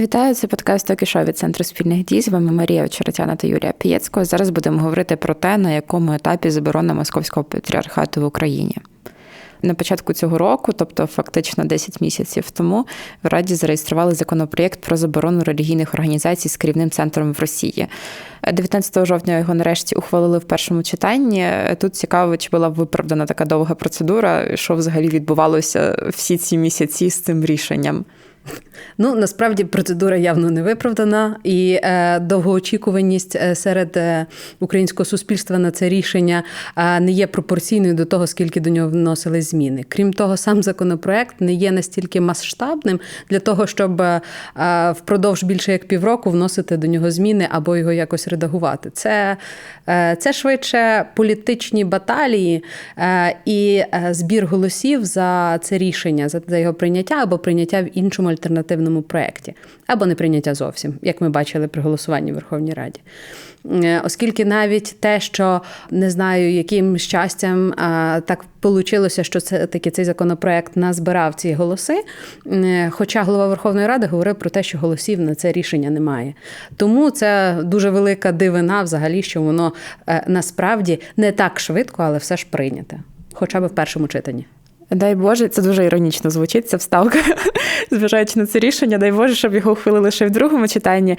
Вітаю, це подкаст «Токі від центру спільних дій. З вами Марія Очеретяна та Юлія Пієцько. Зараз будемо говорити про те, на якому етапі заборона московського патріархату в Україні. На початку цього року, тобто фактично 10 місяців тому, в Раді зареєстрували законопроєкт про заборону релігійних організацій з керівним центром в Росії. 19 жовтня його нарешті ухвалили в першому читанні. Тут цікаво, чи була виправдана така довга процедура, що взагалі відбувалося всі ці місяці з цим рішенням. Ну насправді процедура явно не виправдана, і е, довгоочікуваність е, серед е, українського суспільства на це рішення е, не є пропорційною до того, скільки до нього вносили зміни. Крім того, сам законопроект не є настільки масштабним для того, щоб е, впродовж більше як півроку вносити до нього зміни або його якось редагувати. Це е, це швидше політичні баталії е, і збір голосів за це рішення, за його прийняття або прийняття в іншому альтернативному проєкті, або не прийняття зовсім, як ми бачили при голосуванні в Верховній Раді. Е, оскільки навіть те, що не знаю, яким щастям так вийшло, що це таки цей законопроект назбирав ці голоси. Е, хоча голова Верховної Ради говорив про те, що голосів на це рішення немає. Тому це дуже велика дивина, взагалі, що воно е, насправді не так швидко, але все ж прийняте, хоча б в першому читанні. Дай Боже, це дуже іронічно звучить, ця вставка, зважаючи на це рішення. Дай Боже, щоб його ухвалили лише в другому читанні.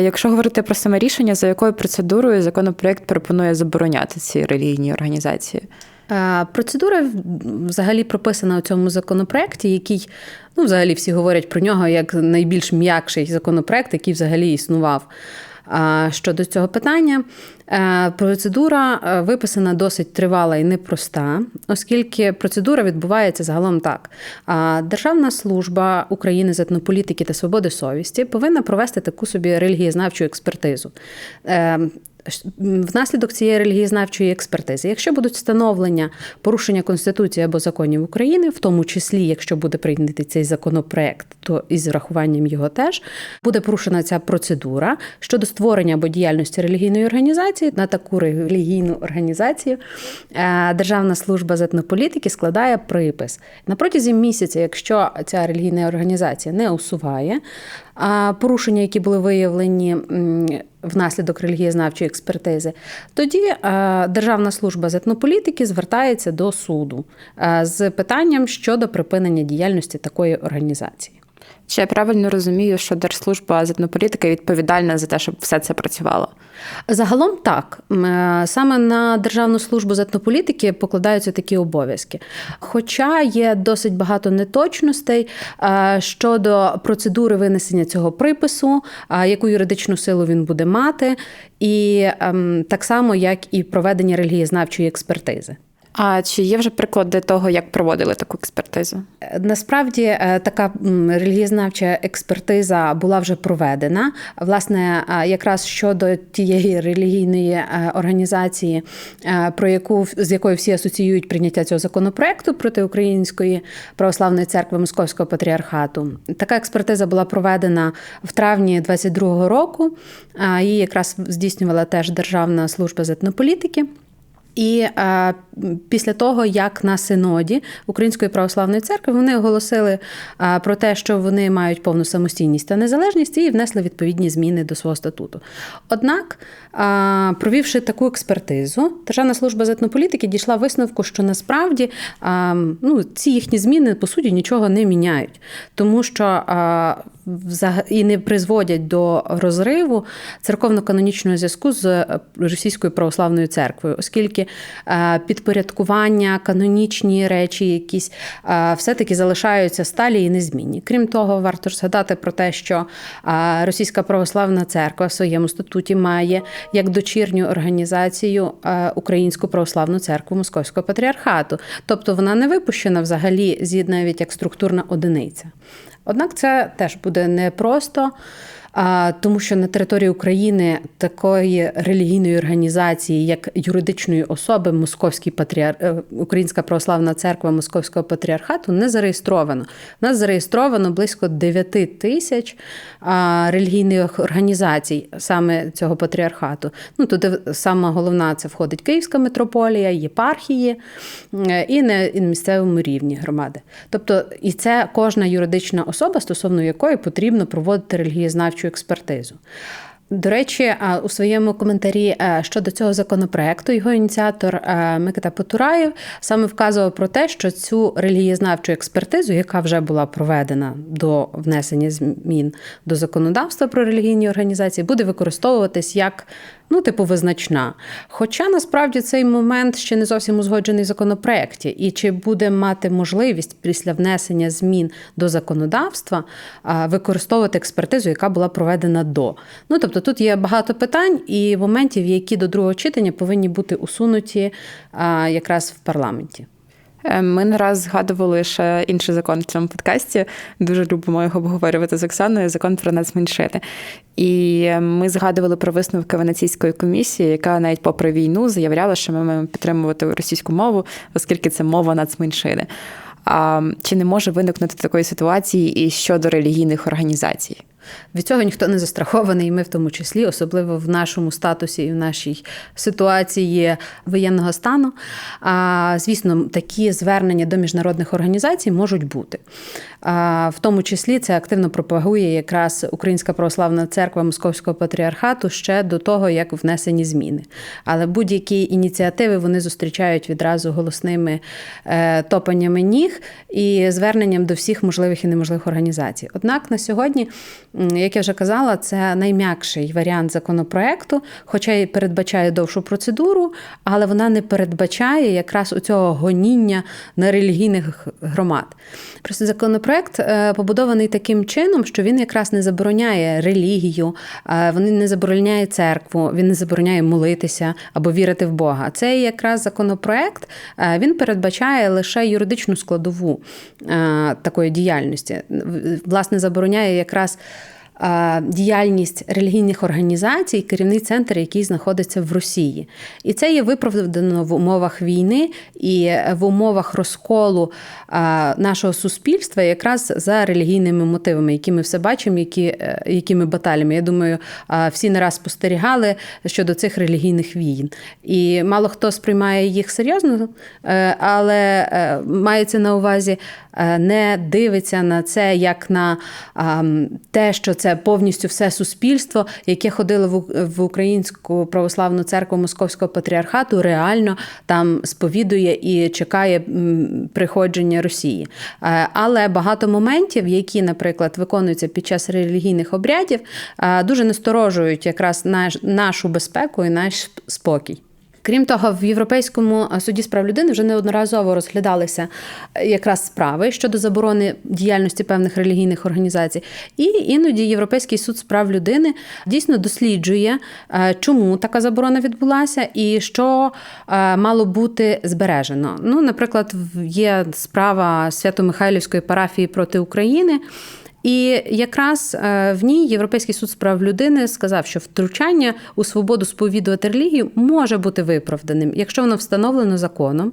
Якщо говорити про саме рішення, за якою процедурою законопроект пропонує забороняти ці релігійні організації? Процедура взагалі прописана у цьому законопроекті, який, ну, взагалі, всі говорять про нього як найбільш м'якший законопроект, який взагалі існував. Щодо цього питання, е, процедура е, виписана досить тривала і непроста, оскільки процедура відбувається загалом так. Державна служба України з етнополітики та свободи совісті повинна провести таку собі релігієзнавчу експертизу. Внаслідок цієї релігієзнавчої експертизи, якщо будуть встановлення порушення Конституції або законів України, в тому числі, якщо буде прийнятий цей законопроект, то із врахуванням його теж буде порушена ця процедура щодо створення або діяльності релігійної організації на таку релігійну організацію. Е, Державна служба з етнополітики складає припис на протязі місяця, якщо ця релігійна організація не усуває порушення, які були виявлені внаслідок релігієзнавчої експертизи, тоді Державна служба з етнополітики звертається до суду з питанням щодо припинення діяльності такої організації. Чи я правильно розумію, що Держслужба з відповідальна за те, щоб все це працювало? Загалом так. Е, саме на Державну службу з покладаються такі обов'язки. Хоча є досить багато неточностей е, щодо процедури винесення цього припису, е, яку юридичну силу він буде мати, і ем, так само, як і проведення релігієзнавчої експертизи. А чи є вже приклади того, як проводили таку експертизу? Насправді е, така релігієзнавча експертиза була вже проведена. Власне, е, якраз щодо тієї релігійної е, організації, про яку з якою всі асоціюють прийняття цього законопроекту проти Української православної церкви Московського патріархату, така експертиза була проведена в травні 22-го року. Її якраз здійснювала теж Державна служба з етнополітики. І е, після того, як на синоді Української православної церкви вони оголосили е, про те, що вони мають повну самостійність та незалежність, і внесли відповідні зміни до свого статуту. Однак, е, провівши таку експертизу, Державна служба з етнополітики дійшла висновку, що насправді е, ну, ці їхні зміни по суті нічого не міняють, тому що е, і не призводять до розриву церковно-канонічного зв'язку з російською православною церквою, оскільки Е, підпорядкування, канонічні речі, якісь е, все-таки залишаються сталі і незмінні. Крім того, варто ж згадати про те, що е, Російська православна церква в своєму статуті має як дочірню організацію Українську православну церкву Московського патріархату, тобто вона не випущена взагалі навіть як структурна одиниця. Однак це теж буде непросто. А, Тому що на території України такої релігійної організації, як юридичної особи, Московський патріар... е, Українська православна церква Московського патріархату не зареєстровано. У нас зареєстровано близько 9 тисяч а, релігійних організацій саме цього патріархату. Ну туди сама головна це входить Київська митрополія, єпархії е, і на і на місцевому рівні громади. Тобто, і це кожна юридична особа, стосовно якої потрібно проводити релігієзнавчу експертизу. До речі, у своєму коментарі е, щодо цього законопроекту його ініціатор е, Микита Потураєв саме вказував про те, що цю релігієзнавчу експертизу, яка вже була проведена до внесення змін до законодавства про релігійні організації, буде використовуватись як ну, типу, визначна. Хоча насправді цей момент ще не зовсім узгоджений в законопроекті, і чи буде мати можливість після внесення змін до законодавства використовувати експертизу, яка була проведена до. Ну тобто тут є багато питань і моментів, які до другого читання повинні бути усунуті якраз в парламенті. Е, Ми не раз згадували ще інший закон в цьому подкасті. Дуже любимо його обговорювати з Оксаною. Закон про нацменшини. І ми згадували про висновки Венеційської комісії, яка навіть попри війну заявляла, що ми маємо підтримувати російську мову, оскільки це мова нацменшини. А чи не може виникнути такої ситуації і щодо релігійних організацій? Від цього ніхто не застрахований, і ми в тому числі, особливо в нашому статусі і в нашій ситуації воєнного стану. А, Звісно, такі звернення до міжнародних організацій можуть бути. А, В тому числі це активно пропагує якраз Українська православна церква Московського патріархату ще до того, як внесені зміни. Але будь-які ініціативи вони зустрічають відразу голосними е, топаннями ніг і зверненням до всіх можливих і неможливих організацій. Однак на сьогодні. Як я вже казала, це найм'якший варіант законопроекту, хоча й передбачає довшу процедуру, але вона не передбачає якраз у цього гоніння на релігійних громад. Просто законопроект е, побудований таким чином, що він якраз не забороняє релігію, він не забороняє церкву, він не забороняє молитися або вірити в Бога. Цей якраз законопроект е, він передбачає лише юридичну складову е, такої діяльності. Власне, забороняє якраз діяльність релігійних організацій, керівний центр, який знаходиться в Росії. І це є виправдано в умовах війни і в умовах розколу нашого суспільства якраз за релігійними мотивами, які ми все бачимо, які, е, якими баталями. Я думаю, всі не раз спостерігали щодо цих релігійних війн. І мало хто сприймає їх серйозно, е, але е, мається на увазі, не дивиться на це як на те, що це повністю все суспільство, яке ходило в Українську православну церкву Московського патріархату, реально там сповідує і чекає приходження Росії. Але багато моментів, які, наприклад, виконуються під час релігійних обрядів, дуже насторожують якраз нашу безпеку і наш спокій. Крім того, в Європейському суді з прав людини вже неодноразово розглядалися якраз справи щодо заборони діяльності певних релігійних організацій. І іноді Європейський суд з прав людини дійсно досліджує, чому така заборона відбулася і що мало бути збережено. Ну, наприклад, є справа Свято-Михайлівської парафії проти України. І якраз е, в ній Європейський суд з прав людини сказав, що втручання у свободу сповідувати релігію може бути виправданим, якщо воно встановлено законом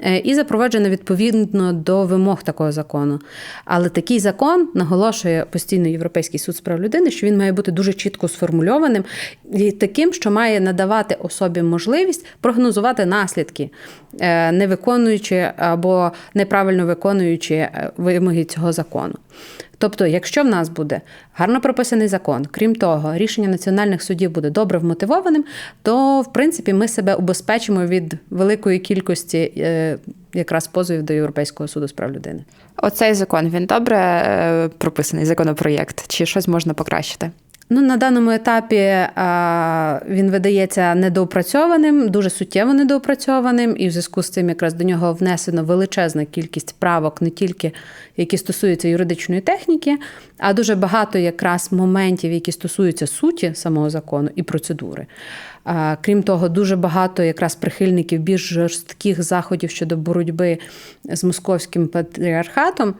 е, і запроваджено відповідно до вимог такого закону. Але такий закон наголошує постійно Європейський суд з прав людини, що він має бути дуже чітко сформульованим і таким, що має надавати особі можливість прогнозувати наслідки, е, не виконуючи або неправильно виконуючи вимоги цього закону. Тобто, якщо в нас буде гарно прописаний закон, крім того, рішення національних судів буде добре вмотивованим, то в принципі ми себе убезпечимо від великої кількості е, якраз позовів до Європейського суду з прав людини. Оцей закон він добре е, прописаний законопроєкт, чи щось можна покращити? Ну, на даному етапі а, він видається недоопрацьованим, дуже суттєво недоопрацьованим, і в зв'язку з цим якраз до нього внесено величезна кількість правок, не тільки які стосуються юридичної техніки, а дуже багато якраз моментів, які стосуються суті самого закону і процедури. А, крім того, дуже багато якраз прихильників більш жорстких заходів щодо боротьби з московським патріархатом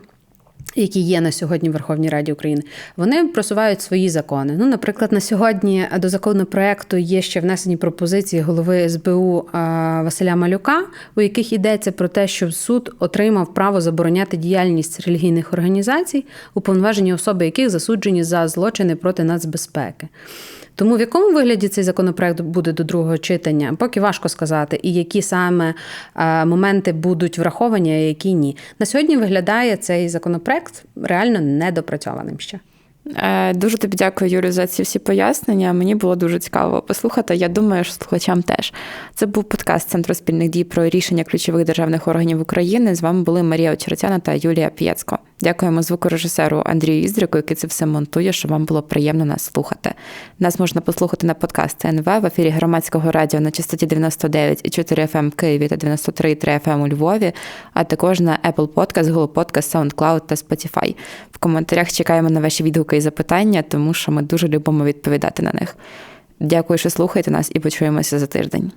які є на сьогодні в Верховній Раді України, вони просувають свої закони. Ну, наприклад, на сьогодні до законопроекту є ще внесені пропозиції голови СБУ Василя Малюка, у яких йдеться про те, що суд отримав право забороняти діяльність релігійних організацій, уповноважені особи яких засуджені за злочини проти нацбезпеки. Тому в якому вигляді цей законопроект буде до другого читання, поки важко сказати, і які саме моменти будуть враховані, а які ні. На сьогодні виглядає цей законопроект реально недопрацьованим ще. Е, дуже тобі дякую, Юлю, за ці всі пояснення. Мені було дуже цікаво послухати. Я думаю, що слухачам теж. Це був подкаст Центру спільних дій про рішення ключових державних органів України. З вами були Марія Очеретяна та Юлія П'єцько. Дякуємо звукорежисеру Андрію Іздрику, який це все монтує, щоб вам було приємно нас слухати. Нас можна послухати на подкаст НВ в ефірі громадського радіо на частоті 99,4 FM ем в Києві та 93,3 FM ем у Львові, а також на Apple Podcast, Google Podcast, SoundCloud та Spotify. В коментарях чекаємо на ваші відгуки і запитання, тому що ми дуже любимо відповідати на них. Дякую, що слухаєте нас, і почуємося за тиждень.